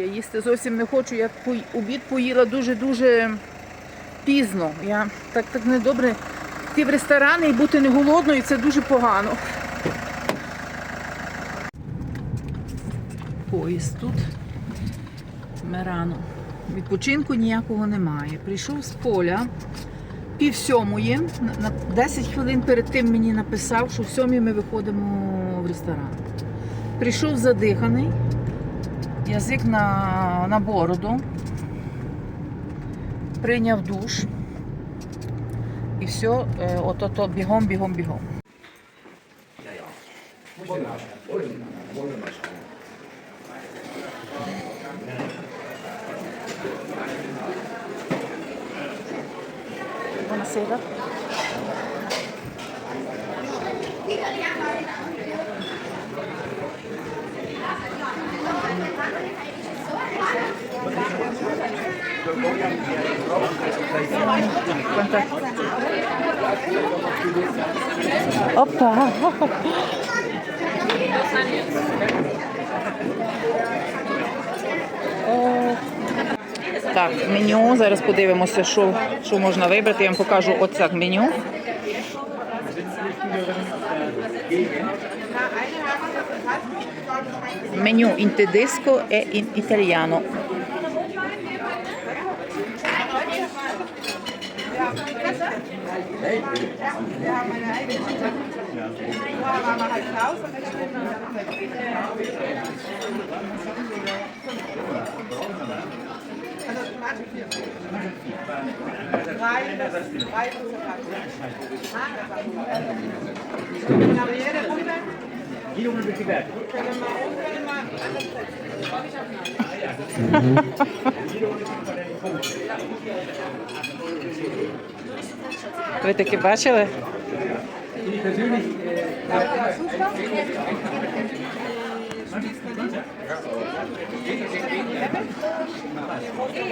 Я їсти зовсім не хочу. Я обід поїла дуже-дуже пізно. Я так так недобре йти в ресторани і бути не голодною, це дуже погано. Поїзд тут. Мерано. Відпочинку ніякого немає. Прийшов з поля пів сьомої. На 10 хвилин перед тим мені написав, що в сьомій ми виходимо в ресторан. Прийшов задиханий, язик на, на бороду, прийняв душ і все, е, ото-то бігом, бігом, бігом. Buonasera. Опа! Так, меню. Зараз подивимося, що, що можна вибрати. Я вам покажу оце меню. menù in tedesco e in italiano. Drei, Ви таки бачили?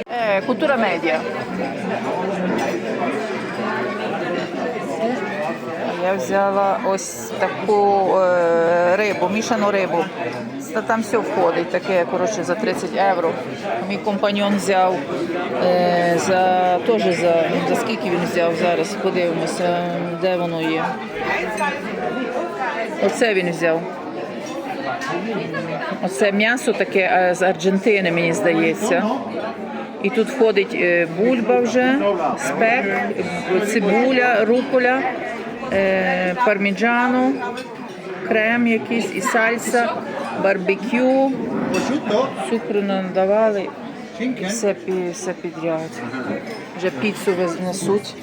Е, культура медіа. Я взяла ось таку е, рибу, мішану рибу. Там все входить, таке, коротше, за 30 євро. Мій компаньон взяв е, за теж за, за скільки він взяв зараз. Подивимося, де воно є. Оце він взяв. Оце м'ясо таке е, з Аргентини, мені здається. І тут входить бульба вже, спек, цибуля, руколя, е, парміджано, крем якийсь і сальса, барбекю, цукру надавали, все, все підряд. Вже піцу несуть.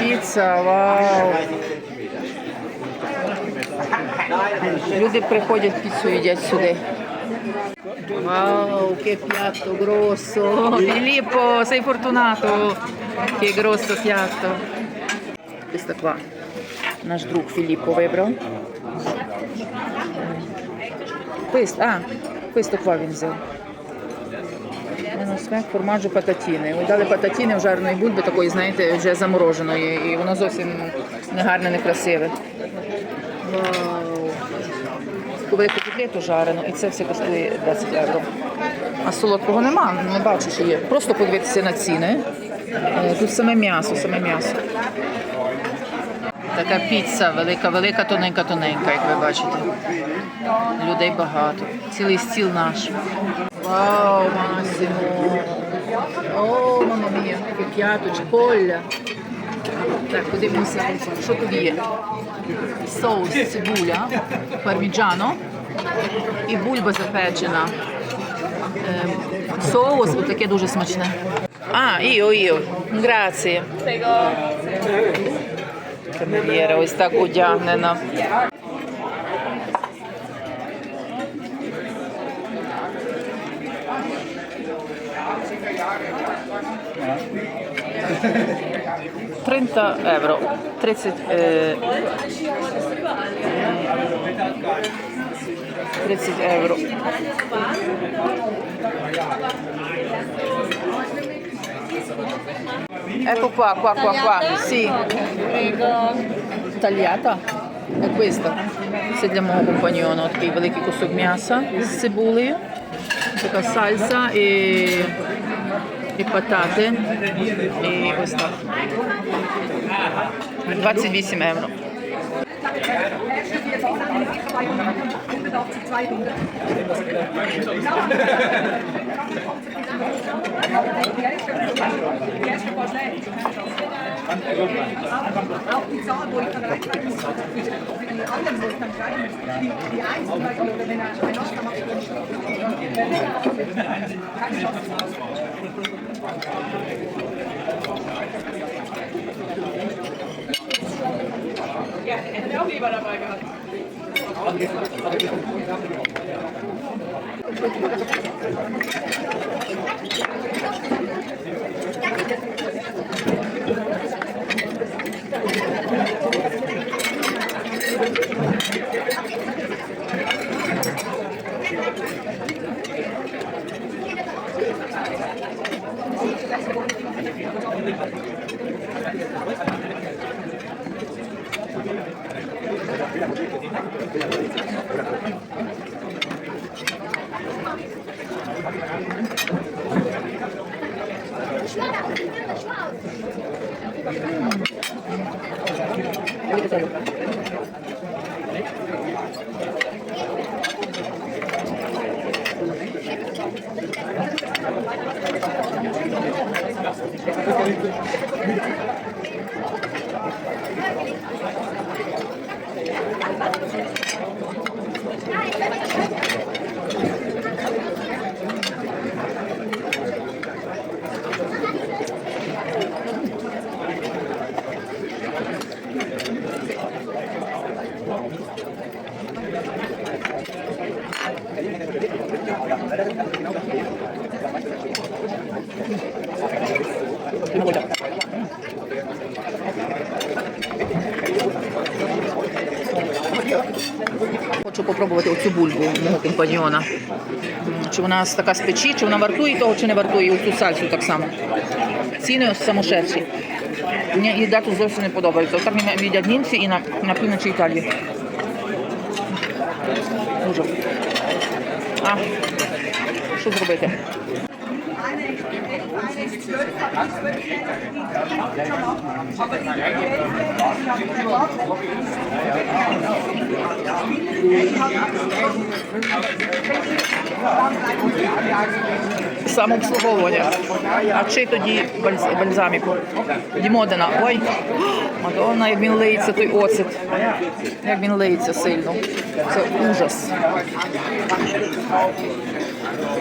Піца, вау. Люди приходять піцу їдять сюди. Wow, che piatto grosso! Filippo, sei fortunato! Che grosso piatto! Questo qua наш друг Філіппо вибрав. Questo, ah, questo qua він взяв. Воно смак формаджу пататіни. Ось дали пататіни жареної бульби, такої, знаєте, вже замороженої. І воно зовсім не гарне, не красиве. Вау! Велику котлету жарену, і це все коштує 20 євро. А солодкого нема, не бачу, що є. Просто подивитися на ціни. Е, Тут саме м'ясо, саме м'ясо. Така піца велика, велика, тоненька, тоненька, як ви бачите. Людей багато. Цілий стіл наш. Вау, Масімо! О, мама мія, пік'ято, чеколя. Так, подивимося, що тут є. Соус, цибуля, парміджано і бульба запечена. Ем, Соус, таке дуже смачне. А, іо, іо. Грації. Камер'єра ось так одягнена. Тринта євро. 30, е, 30 євро. Ecco qua, qua, qua, qua. Sì. Тальята. Як questo. Це для мого компаньйону такий великий кусок м'яса з цибулею. Така сальса і, і патати. І ось так. 28 euro. Auch die die dann macht. Ja, hätte auch lieber dabei gehabt. que. Оцю бульбу мого компаньйона. М, Чи вона така з печі, чи вона вартує того, чи не вартує оцю сальсу так само. Ціни самошедші. Мені їда тут зовсім не подобається. Отак не їдять німці і на, на півночі Італії. Дуже. А, що зробити? Самообслуговування. А чи тоді бальз- бальзаміку? Дімодена. Ой, Мадонна, як він лиється, той оцет. Як він лиється сильно. Це ужас.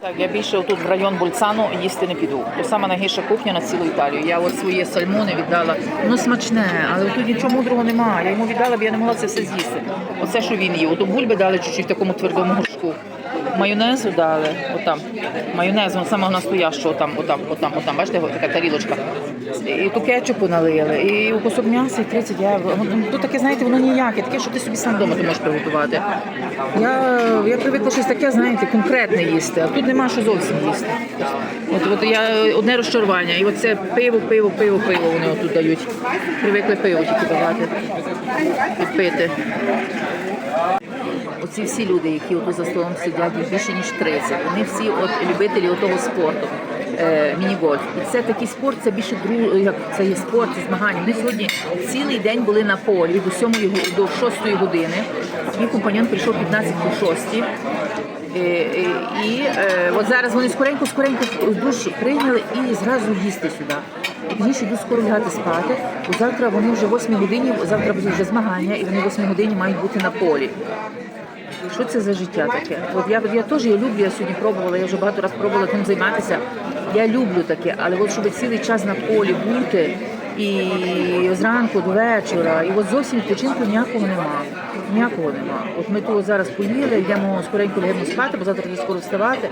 Так, я більше тут в район Бульцану їсти не піду. То саме найгірша кухня на цілу Італію. Я от своє сальмони віддала. Воно смачне, але тут нічого мудрого немає. Я йому віддала, бо я не могла це все з'їсти. Оце, що він їв. Ото бульби дали чуть-чуть в такому твердому горшку. Майонезу дали, отам. Майонез, он самого настоящого, там, отам, отам, отам. Бачите, така тарілочка. І ту кетчупу налили, і у кусок м'яса і 30 євро. Тут таке, знаєте, воно ніяке, таке, що ти собі сам вдома ти можеш приготувати. Я, я привикла щось таке, знаєте, конкретне їсти, а тут нема що зовсім їсти. От, от я одне розчарування, і оце пиво, пиво, пиво, пиво вони отут дають. Привикли пиво тільки давати, пити. Оці всі люди, які отут за столом сидять, більше ніж 30, вони всі от любителі отого спорту. Е, міні-гольф. І це такий спорт, це більше друг, як це є спорт, це змагання. Вони сьогодні цілий день були на полі від 7 до 6 години. Мій компаньон прийшов 15 по 6. Е, е, І е, от зараз вони скоренько, скоренько душ прийняли і зразу їсти сюди. І Пізніше йдуть скоро лягати спати, бо завтра вони вже 8 годині, завтра буде вже змагання, і вони 8 годині мають бути на полі. Що це за життя таке? От я, я теж я люблю, я сьогодні пробувала, я вже багато разів пробувала тим займатися. Я люблю таке, але от щоб цілий час на полі бути і зранку до вечора, і от зовсім відпочинку ніякого нема. Ніякого нема. От ми тут зараз поїли, йдемо скоренько лягаємо спати, бо завтра скоро вставати.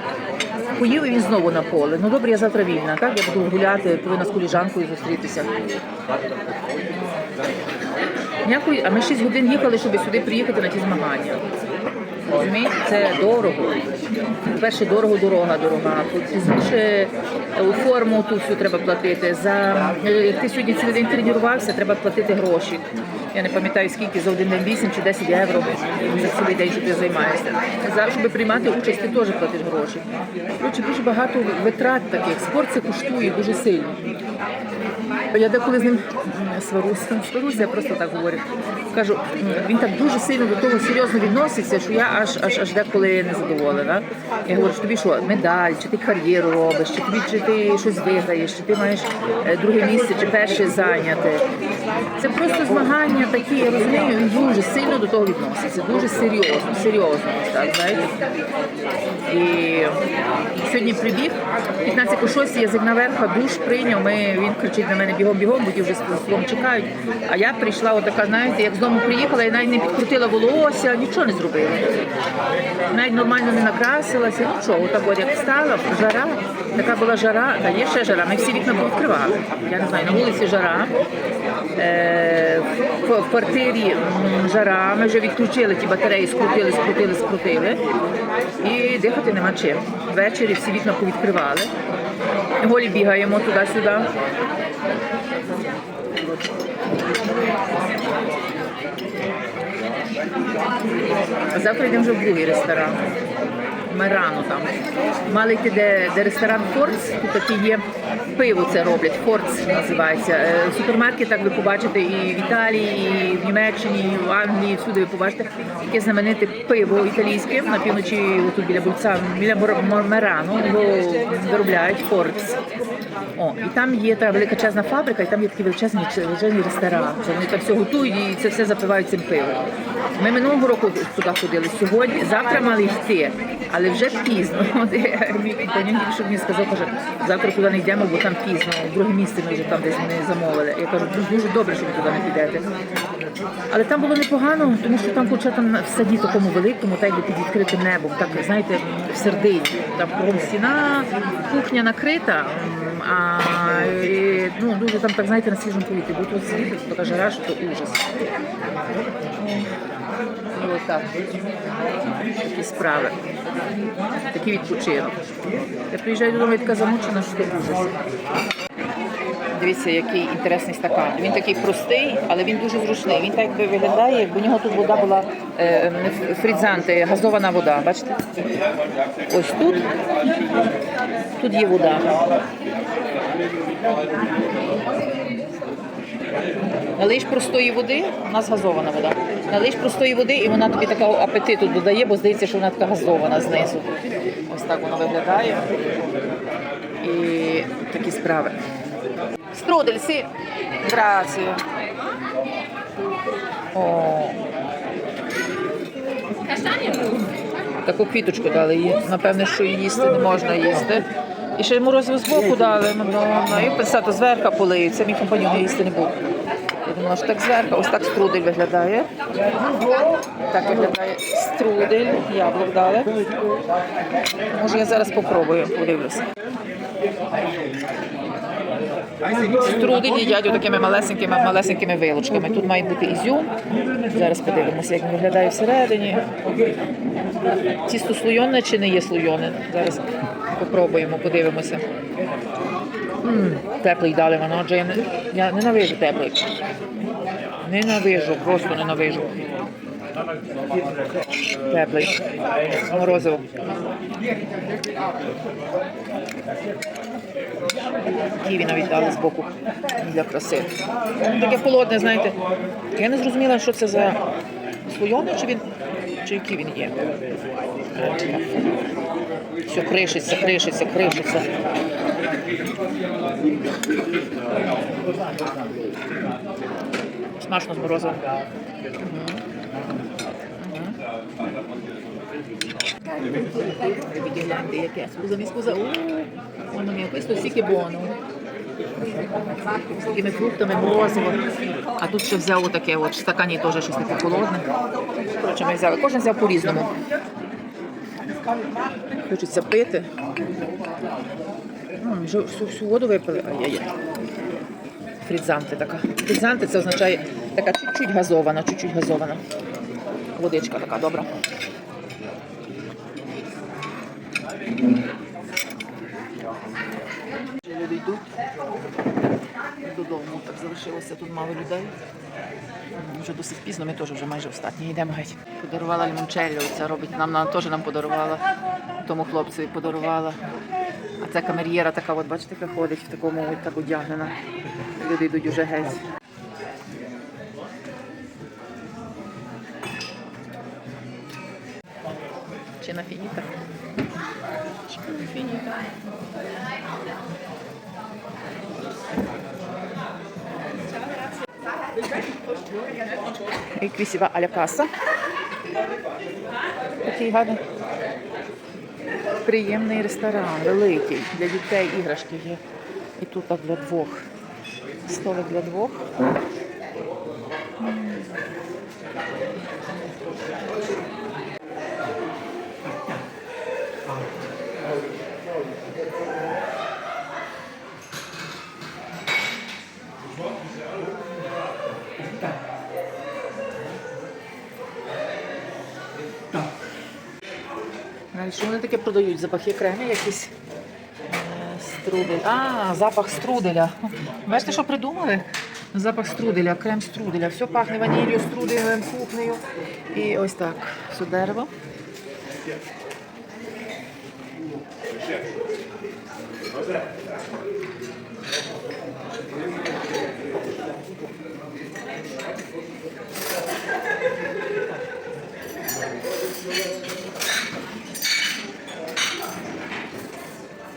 поїв і він знову на поле. Ну добре, я завтра вільна, так? Я буду гуляти, повинна з коліжанкою зустрітися. Ніякої, а ми 6 годин їхали, щоб сюди приїхати на ті змагання. Розумієте, це дорого. По-перше, дорого дорога, дорога. Пізніше е, форму ту всю треба платити. За е, ти сьогодні цілий день тренувався, треба платити гроші. Я не пам'ятаю скільки за один день 8 чи 10 євро за цілий день, що ти займаєшся. За щоб приймати участь, ти теж платиш гроші. Коротше, дуже багато витрат таких. Спорт це коштує дуже сильно. Я деколи з ним м, сваруся, сваруся, я просто так говорю. Кажу, він так дуже сильно до того серйозно відноситься, що я аж аж аж деколи не задоволена. Я говорю, що тобі що, медаль, чи ти кар'єру робиш, чи тобі чи ти щось виграєш, чи ти маєш е, друге місце, чи перше зайняти. Це просто змагання такі, я розумію, він дуже сильно до того відноситься, дуже серйозно, серйозно, так, знаєте. І сьогодні прибіг, 15 о 6 язик наверх, душ прийняв. Ми, він кричить на мене бігом, бігом, бо ті вже з словом чекають. А я прийшла, отака, знаєте, як з дому приїхала, і навіть не підкрутила волосся, нічого не зробила. Навіть нормально не накрасилася, нічого. Отак от як встала, жара, така була жара, та є ще жара. Ми всі вікна повідкривали. Я не знаю, на вулиці жара. Е, в, квартирі жара, ми вже відключили ті батареї, скрутили, скрутили, скрутили. І дихати нема чим. Ввечері всі вікна повідкривали. Голі бігаємо туди-сюди. Завтра йдемо вже в другий ресторан. Ми рано там. Мали йти, де, де ресторан Форц, тут такі є пиво це роблять, Форц називається. Е, В супермаркетах ви побачите і в Італії, і в Німеччині, і в Англії, всюди ви побачите таке знамените пиво італійське на півночі, отут біля Бульця, біля Мор- Мор- його виробляють Форц. О, і там є та величезна фабрика, і там є такий величезний величезний ресторан. Вони там все готують і це все запивають цим пивом. Ми минулого року туди ходили. Сьогодні, завтра мали йти, але вже пізно. Мій мені сказав, каже, завтра туди не йдемо, бо там пізно. Друге місце ми вже там десь не замовили. Я кажу, «Дуже- добре, що ви туди не підете. Але там було непогано, тому що там хоча там в саді такому великому, так якби під відкритим небом, так знаєте, в середині. Там кругом стіна, кухня накрита, м, а е, ну дуже там так знаєте на свіжому повітрі. Бо тут тут така жара, що ужас. Ну, так. Такі справи. Такий відпочинок. Я приїжджаю додому я така замучена, що то ужас. Дивіться, який інтересний стакан. Він такий простий, але він дуже зручний. Він так виглядає, якби у нього тут вода була е, фрідзанти, газована вода. Бачите? Ось тут. Тут є вода. Налиш простої води, у нас газована вода. Налиш простої води, і вона тобі такого апетиту додає, бо здається, що вона така газована знизу. Ось так воно виглядає. І такі справи. Струдель, сі. Грацію. О. Таку квіточку дали їй. Напевне, що її їсти не можна їсти. І ще йому з боку дали. Мадонна. І писати зверха полиють. Це мій компаньон їсти не був. Я думала, що так зверха. Ось так струдель виглядає. Так виглядає струдель. Яблук дали. Може я зараз попробую, подивлюся. Струдель їдять такими малесенькими малесенькими вилочками. Тут має бути ізюм. Зараз подивимося, як він виглядає всередині. Тісто слойоне чи не є слойоне? Зараз попробуємо, подивимося. м теплий дали воно, адже я, не, я ненавижу теплий. Ненавижу, просто ненавижу. Теплий. Морозиво. Ківі навіть дали з боку для краси. Таке холодне, знаєте. Я не зрозуміла, що це за слойоне, чи він, чи який він є. Все кришиться, кришиться, кришиться. Смачно з морозивом. Vedi che scusami scusa uh, mamma mia questo sì che è buono з такими фруктами, морозиво. А тут ще взяв таке, от в стакані теж щось таке холодне. Коротше, ми взяли. Кожен взяв по-різному. Хочеться пити. М, Вже всю, всю воду випили. Ай-яй-яй. Фрідзанти така. Фрідзанти це означає така чуть-чуть газована, чуть-чуть газована. Водичка така добра. Йдуть додому, так залишилося тут мало людей. Вже досить пізно, ми теж вже майже останні йдемо геть. Подарувала лімончелло, це робить нам, нам теж нам подарувала, тому хлопцеві подарувала. А ця камер'єра така, от бачите, яка ходить в такому от так одягнена. Люди йдуть уже геть. Чи на фініта? Чи на фініта? І алякаса. аля каса. Такий гарний. Приємний ресторан, великий. Для дітей іграшки є. І тут так для двох. Столик для двох. Навіть що вони таке продають? Запахи креми якісь. Е, Струдель. А, запах струделя. Бачите, що придумали? Запах струделя, крем струделя. Все пахне ваніллю, струделем, кухнею. І ось так. Все дерево.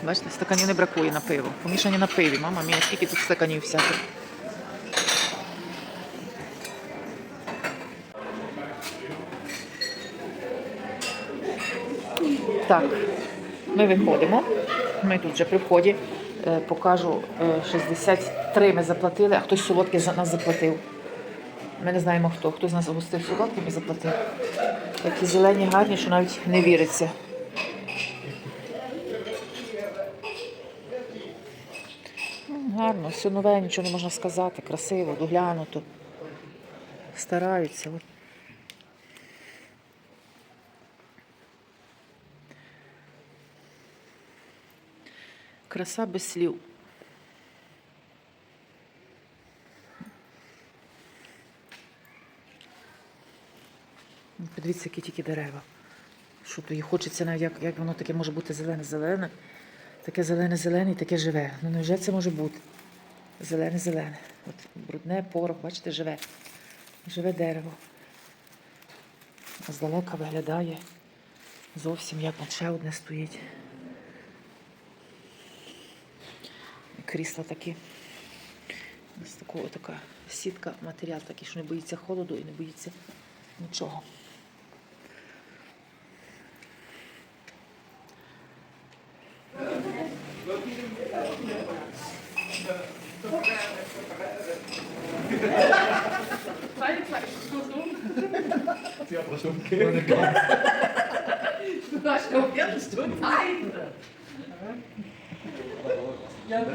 Бачите, стаканів не бракує на пиво. Помішані на пиві. Мама мія, скільки тут стаканів всяких. Так, ми виходимо. Ми тут вже при вході. Е, Покажу е, 63 ми заплатили, а хтось солодкий за нас заплатив. Ми не знаємо хто. Хто з нас гостив солодким і заплатив. Такі зелені гарні, що навіть не віриться. Гарно, все нове, нічого не можна сказати. Красиво, доглянуто. Стараються. Краса без слів. Ну, Подивіться, які тільки дерева. Що то їй хочеться навіть, як, як воно таке може бути зелене-зелене. Таке зелене-зелене і таке живе. Ну невже це може бути? Зелене-зелене. От брудне, порох, бачите, живе. Живе дерево. Здалека виглядає зовсім як от ще одне стоїть. Крісла такі. Ось така сітка, матеріал такий, що не боїться холоду і не боїться нічого. Du hast noch Viertelstunde Zeit. Ja,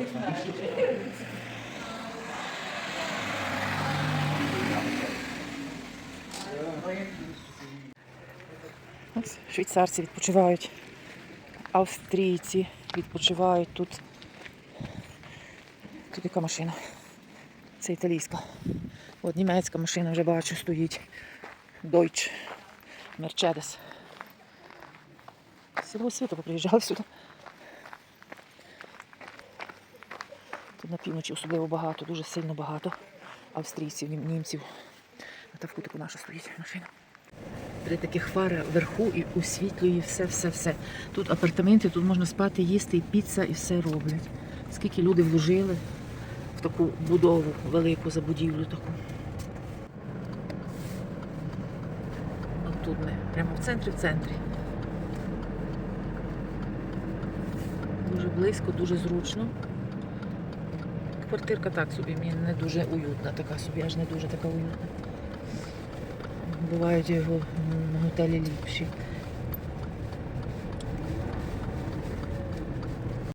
швейцарці відпочивають, австрійці відпочивають тут. Тут яка машина? Це італійська. От німецька машина вже бачу стоїть. Deutsch, Mercedes. З цілого світу поприїжджали сюди. Тут на півночі особливо багато, дуже сильно багато австрійців, німців. Та в кутику наша стоїть машина. Три таких фари вверху і освітлює все-все-все. Тут апартаменти, тут можна спати, їсти, і піца, і все роблять. Скільки люди вложили в таку будову велику забудівлю таку. Ми, прямо в центрі, в центрі. Дуже близько, дуже зручно. Квартирка так собі, мені не дуже уютна, така собі, аж не дуже така уютна. Бувають його готелі ліпші.